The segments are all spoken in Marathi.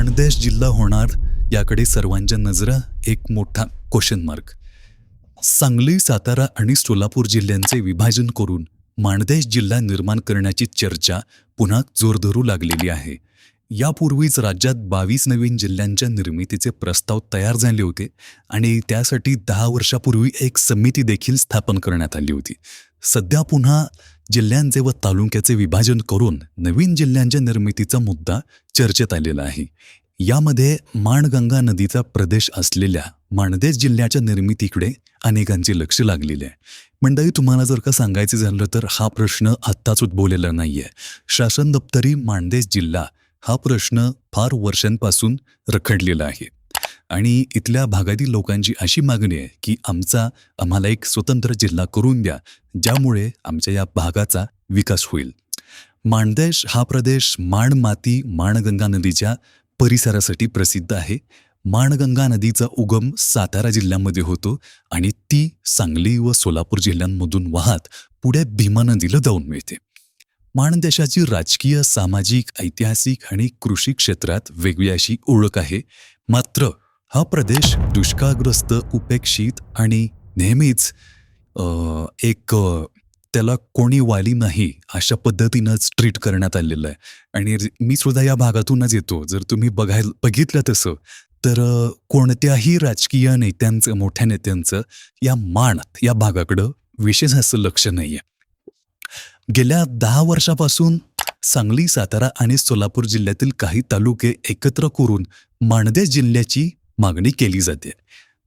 माणदेश जिल्हा होणार याकडे सर्वांच्या नजरा एक मोठा क्वेश्चन मार्क सांगली सातारा आणि सोलापूर जिल्ह्यांचे विभाजन करून माणदेश जिल्हा निर्माण करण्याची चर्चा पुन्हा जोर धरू लागलेली आहे. यापूर्वीच राज्यात बावीस नवीन जिल्ह्यांच्या निर्मितीचे प्रस्ताव तयार झाले होते आणि त्यासाठी दहा वर्षापूर्वी एक समिती देखील स्थापन करण्यात आली होती. सध्या पुन्हा जिल्ह्यांचे व तालुक्याचे विभाजन करून नवीन जिल्ह्यांच्या निर्मितीचा मुद्दा चर्चेत आलेला आहे. यामध्ये माणगंगा नदीचा प्रदेश असलेल्या माणदेश जिल्ह्याच्या निर्मितीकडे अनेकांचे लक्ष लागलेले आहे. मंडळी तुम्हाला जर का सांगायचं झालं तर हा प्रश्न आत्ताच उद्भवलेला नाहीये. शासन दप्तरी माणदेश जिल्हा हा प्रश्न फार वर्षांपासून रखडलेला आहे. आणि इथल्या भागातील लोकांची अशी मागणी आहे की आमचा आम्हाला एक स्वतंत्र जिल्हा करून द्या ज्यामुळे आमच्या या भागाचा विकास होईल. माणदेश हा प्रदेश माणमाती माणगंगा नदीच्या परिसरासाठी प्रसिद्ध आहे. माणगंगा नदीचा उगम सातारा जिल्ह्यामध्ये होतो आणि ती सांगली व सोलापूर जिल्ह्यांमधून वाहत पुढे भीमा नदीला जाऊन मिळते. माणदेशाची राजकीय सामाजिक ऐतिहासिक आणि कृषी क्षेत्रात वेगळी अशी ओळख आहे. मात्र हा प्रदेश दुष्काळग्रस्त उपेक्षित आणि नेहमीच एक त्याला कोणी वाली नाही अशा पद्धतीनंच ट्रीट करण्यात आलेलं आहे. आणि मी सुद्धा या भागातूनच येतो. जर तुम्ही बघायला बघितलं तसं तर कोणत्याही राजकीय नेत्यांचं मोठ्या नेत्यांचं या मान या भागाकडं विशेष असं लक्ष नाही आहे गेल्या दहा वर्षापासून सांगली सातारा आणि सोलापूर जिल्ह्यातील काही तालुके एकत्र करून माणदेश जिल्ह्याची मागणी केली जाते.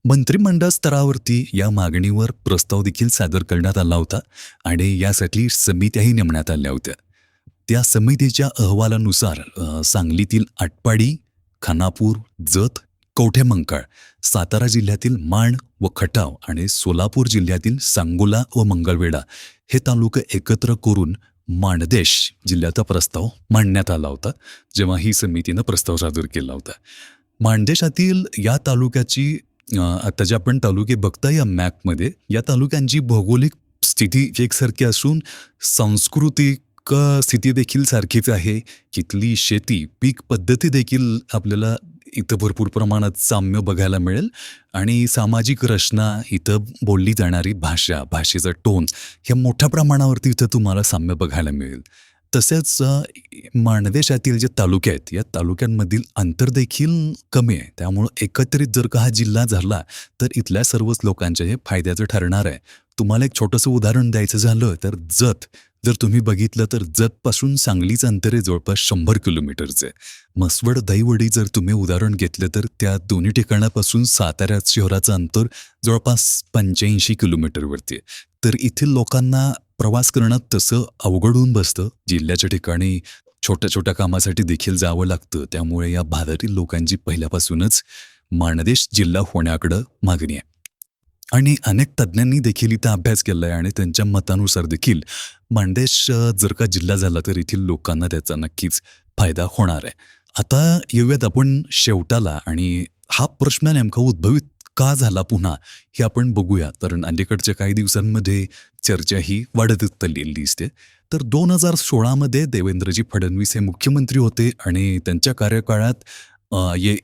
मंत्रिमंडळ स्तरावरती या मागणीवर प्रस्ताव देखील सादर करण्यात आला होता आणि यासाठी समित्याही नेमण्यात आल्या होत्या. त्या समितीच्या अहवालानुसार सांगलीतील आटपाडी खानापूर जत कवठेमंकाळ सातारा जिल्ह्यातील माण व खटाव आणि सोलापूर जिल्ह्यातील सांगोला व मंगळवेढा हे तालुके एकत्र करून माणदेश जिल्ह्याचा प्रस्ताव मांडण्यात आला होता जेव्हा ही समितीनं प्रस्ताव सादर केला होता. माणदेशातील या तालुक्याची आता जे आपण तालुके बघता या मॅपमध्ये या तालुक्यांची भौगोलिक स्थिती एकसारखी असून सांस्कृतिक स्थिती देखील सारखीच आहे. इथली शेती पीक पद्धती देखील आपल्याला इथं भरपूर प्रमाणात साम्य बघायला मिळेल. आणि सामाजिक रचना इथं बोलली जाणारी भाषा भाषेचं टोन हे मोठ्या प्रमाणावरती इथं तुम्हाला साम्य बघायला मिळेल. तसेच माणदेशातील जे तालुके आहेत या तालुक्यांमधील अंतर देखील कमी आहे. त्यामुळं एकत्रित जर का हा जिल्हा झाला तर इथल्या सर्वच लोकांच्या हे फायद्याचं ठरणार आहे. तुम्हाला एक छोटंसं उदाहरण द्यायचं झालं तर जत. जर तुम्ही बघितलं तर जतपासून सांगलीचं अंतर आहे जवळपास शंभर किलोमीटरचं. आहे मसवड दहीवडी जर तुम्ही उदाहरण घेतलं तर त्या दोन्ही ठिकाणापासून सातारा शहराचं अंतर जवळपास पंच्याऐंशी किलोमीटरवरती आहे. तर इथील लोकांना प्रवास करणं तसं अवघड होऊन बसतं. जिल्ह्याच्या ठिकाणी छोट्या छोट्या कामासाठी देखील जावं लागतं. त्यामुळे या भागातील लोकांची पहिल्यापासूनच माणदेश जिल्हा होण्याकडं मागणी आहे. आणि अनेक तज्ज्ञांनी देखील इथं अभ्यास केला आहे आणि त्यांच्या मतानुसार देखील माणदेश जर का जिल्हा झाला तर येथील लोकांना त्याचा नक्कीच फायदा होणार आहे. आता येऊयात आपण शेवटाला आणि हा प्रश्न नेमका उद्भवित का झाला पुन्हा. हे आपण बघूया. कारण अलीकडच्या काही दिवसांमध्ये चर्चा ही वाढतच चाललेली दिसते. तर दोन हजार सोळामध्ये देवेंद्रजी फडणवीस हे मुख्यमंत्री होते आणि त्यांच्या कार्यकाळात ये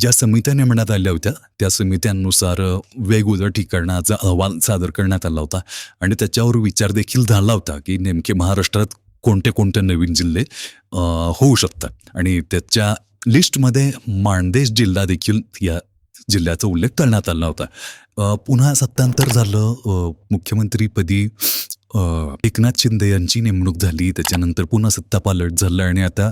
ज्या समित्या नेमण्यात आल्या होत्या त्या समित्यांनुसार वेगवेगळ्या ठिकाणाचा अहवाल सादर करण्यात आला होता. आणि त्याच्यावर विचार देखील झाला होता की नेमके महाराष्ट्रात कोणते कोणते नवीन जिल्हे होऊ शकतात. आणि त्याच्या लिस्टमध्ये माणदेश जिल्हा देखील या जिल्ह्याचा उल्लेख करण्यात आला होता पुन्हा सत्तांतर झालं. मुख्यमंत्रीपदी एकनाथ शिंदे यांची नेमणूक झाली. त्याच्यानंतर पुन्हा सत्ता पालट झालं आणि आता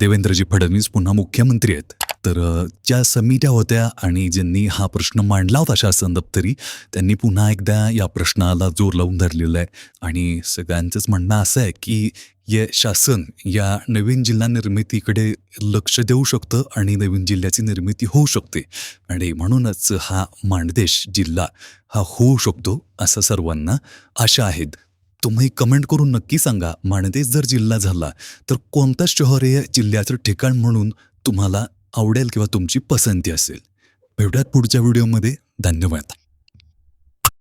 देवेंद्रजी फडणवीस पुन्हा मुख्यमंत्री आहेत. तर ज्या समित्या होत्या आणि ज्यांनी हा प्रश्न मांडला होता शासन दप्तरी त्यांनी पुन्हा एकदा या प्रश्नाला जोर लावून धरलेला आहे. आणि सगळ्यांचंच म्हणणं असं आहे की ये शासन या नवीन जिल्हा निर्मितीकडे लक्ष देऊ शकतं आणि नवीन जिल्ह्याची निर्मिती होऊ शकते. आणि म्हणूनच हा माणदेश जिल्हा हा होऊ शकतो असं सर्वांना आशा आहेत. तुम्ही कमेंट करून नक्की सांगा माणदेश जर जिल्हा झाला तर कोणतं शहर हे जिल्ह्याचं ठिकाण म्हणून तुम्हाला आवडेल किंवा तुमची पसंती असेल? भेटूयात पुढच्या व्हिडिओमध्ये धन्यवाद.